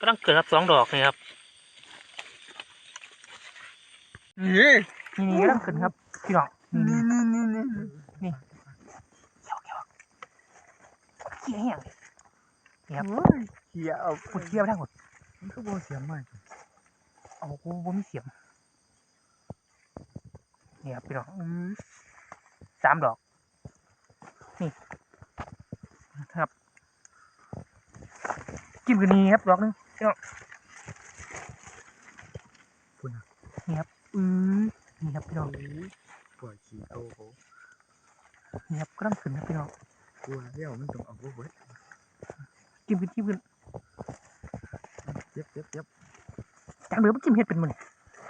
ก็ต้องเกิดครับสองดอกนี่ครับนี่นี่นี่ก็ต้องเกิดครับพี่น้องนี่นี่นี่นี่นี่นี่เขียวเขียวเขียวแห้งนี่ครับโอ้ยเขี่ยเอาพูดเขียวทั้งหมดมันก็บ่เสียมากเอากูบ่มีเสียมนี่ครับพี่น้องอื้อสามดอก นี่ครับจิ้มกันนี้ครับดอกหนึง พี่น้องคุณอะนี่ครับอือนี่ครับพี่น้องปล่อยขี้โตเขานี่ครับก็ต้องขึ้นครับพี่น้องกลัวเดี๋ยวมันต้องเอาบ่เบิดจิ้มกันจิ้มกันเจ็บเจ็บเจ็บจังเดือมันจิ้มเห็ดเป็นมัน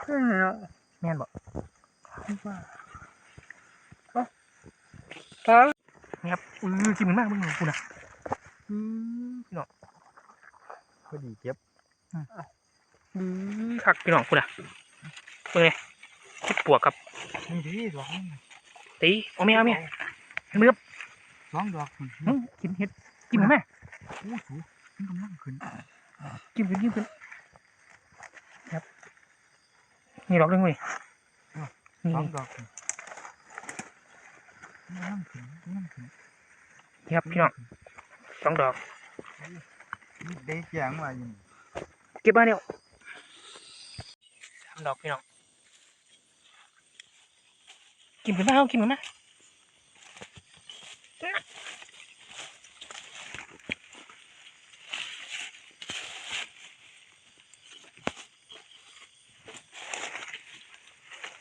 เฮ้ยเนาะแม่นบ่ว่าเอ้าตายนี่ครับอือจิ้มมันมากมึงกูนะอือพี่น้องพอดีเจ็บอือ คักพี่น้องกูนะเบิ่งเลยเห็ดปวกครับนี่ดิดอกนี่ตีเอาเมียเอาเมียเห็นไหมครับสองดอกคุณอื้อกินเห็ดจิ้มมันไหมโอ้สูมันกำลังขึ้นจิ้มกันจิ้มกันครับนี่ดอกหนึงเว้ยนี่สองนี่ดอกคุณมันกำลังขึ้นมันกำลังขึ้นนี่ครับพี่น้องสองดอกนี่ได้แจงว่าอยู่นี่ เก็บมาเร็วสามดอกพี่น้อง กินกันมาเอากินกันมา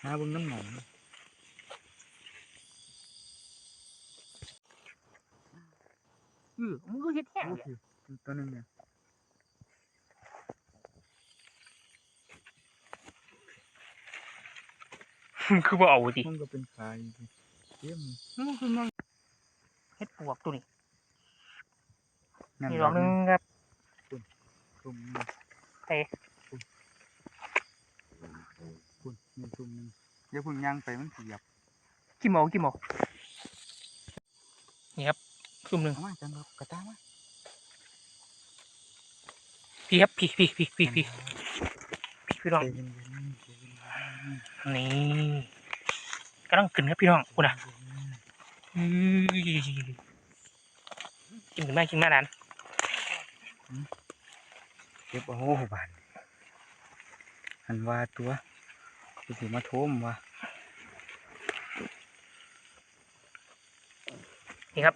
หาเบิ่งน้ำหนองอือมึงก็เห็ดแห้งโอ้เลยยตัวหนึงเนี่ย คือบ่เอาดิมันก็เป็นคายอยู่เยี่ยมมันคือมันเห็ดปวกตัวนี้นั่นนี่ดอกหนึงครับตุ่มหนึ่งเอ๊ะคุณมีตุ่มหนึงเดี๋ยวคุณย่างไปมันเสียบกินหมอกินหมอนี่ครับซุ่มหนึ่งเอามาจังครับกระตามาพี่ครับพี่พี่พี่พี่พี่พี่พี่น้องใจเย็ นๆใจเย็นนี่กำลังขึ้นครับพี่น้องกูนะอื้อกินถึงแม่กินแม่นั้นๆเก็บโอ้โหบานหันว่าตัวกูสิมาโทมว่านี่ครับ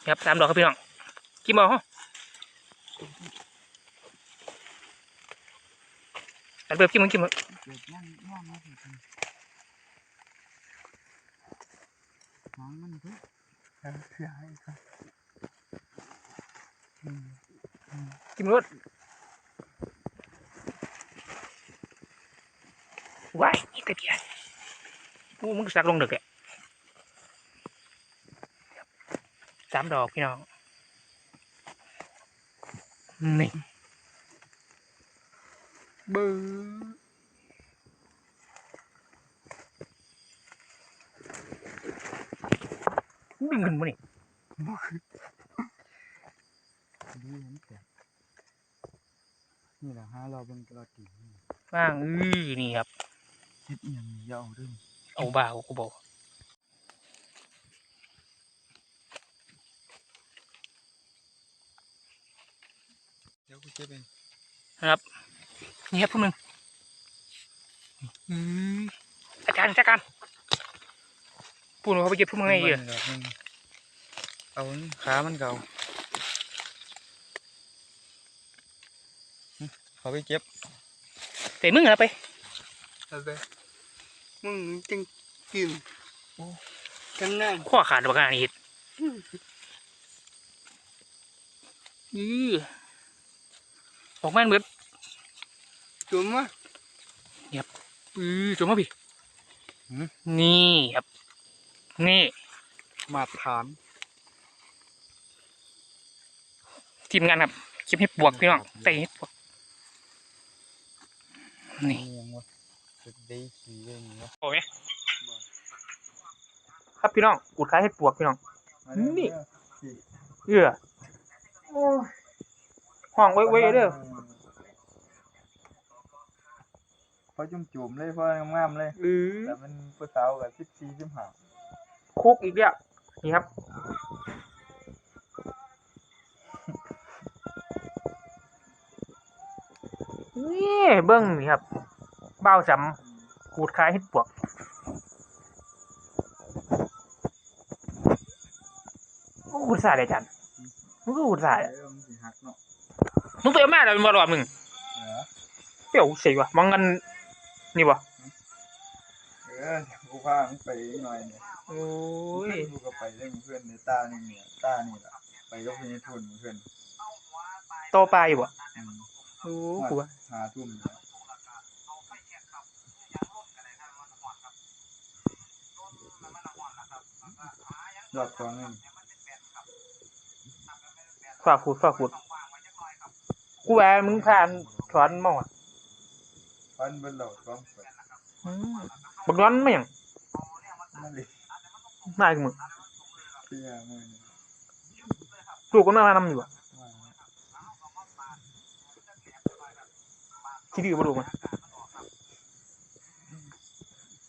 นี่ครับสามดอกครับพี่น้องกินหมอฮะ อันเบิบกินมันกินมันเกิดย่างย่างมาสิคุณน้องมันคือการเสียให้ครับอืมกินมันว้ายนี่กระเดียโอ้มึงสักลงเด็กอะสามดอกพี่น้องนี่ เบื้อดึงขึ้นมานี่บ่คือดีเห็นแต่นี่แหละฮะเราเบิ่งกระติ่งว่างอื้อนี่ครับเฮ็ดอีหยังนี่อย่าเอาเด้อเอาบ่าวกูบอกเดี๋ยวกูเก็บเองนะครับ นี่ครับพวกมึงอื้ออาจารย์จัดการพูดเขาไปเก็บพวกมึงไงเยอะดอกหนึ่งเอานี่ขามันเก่าหึเขาไปเก็บแต่มึงอะไปเอาไปมึงจังกินกันนั่งข้อขาดบักงานนี่เห็ดอื้อออกมาเหมือน จุ่มวะอื้อจมมาพี่นี่ครับ นี่มาถามทีมงานครับคลิปให้บวกพี่น้องเตะให้บวกนี่ยังวะจะได้ขี่เองวะโอ้ยครับพี่น้องกูดคล้ายให้ปวกพี่น้องนี่เอื้ออ้ยห้องไว้ไว้เด้อ พ อจุ่มจุ่มๆเลยพองามๆเลยหรือแต่มันผู้สาวกับสิบสี่สิบห้าคุกอีกแล้วนี่ครับ นี่เบิ้งนี่ครับเบ้าจำขูดคายเฮ็ดปวกโอ้ขูดสาดเลยจันมึงก็ขูดสาดเออะอมันสิหักเนาะมึงไปเอามาแล้วเป็นบ่รอบหนึ่งเออเปรี้ยวเสียวะมองกัน นี่บ่เออกูพามันไปอีกหน่อยเนี่ยโอ้ยกูก็ไปได้เพื่อนในตานี่เนี่ยตานี่ล่ะไปกับพี่ทุนเพื่อนโตปลาอยู่บ่อืมโอ้กูว่าหาทุ่มเนี่ยรอบสองนึงฝากขูดฝากขูดกูว่ามึงผ่านถอนมองอะ ฟันเบิ่นเหล่าสองเปิดอืมบักร้อนไม่หยังนั่นเลยมาอีกมึงเที่ยมือนี่ลูกก็น่ามานำอยู่บ่ว่าคิดดีบ่ลูกมัน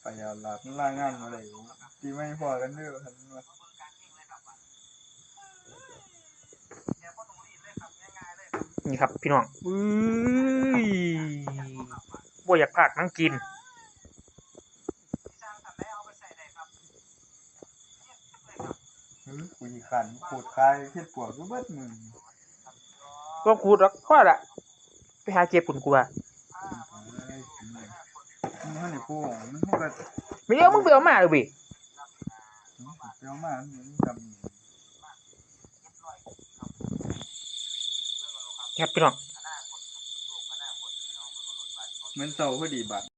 ไปยาวหลับมันล่างงานมาเลยตีไม่พอกันเด้อทันว่านี่ครับ พี่น้องอุ้ย บ่อยากพากนั่งกินเฮ้ยกูอีขันขูดคายเฮ็ดปวกกูเบิดมือก็ขูดหรอกพอละไปหาเก็บปุ่นกูว่าเอ้ยมันให้ปูมันให้ก็ไม่เอามึงไปเอามาเลยเบิเดี๋ยวมามันดำครับพี่น้อง เหมือนเต่าพอดีบัด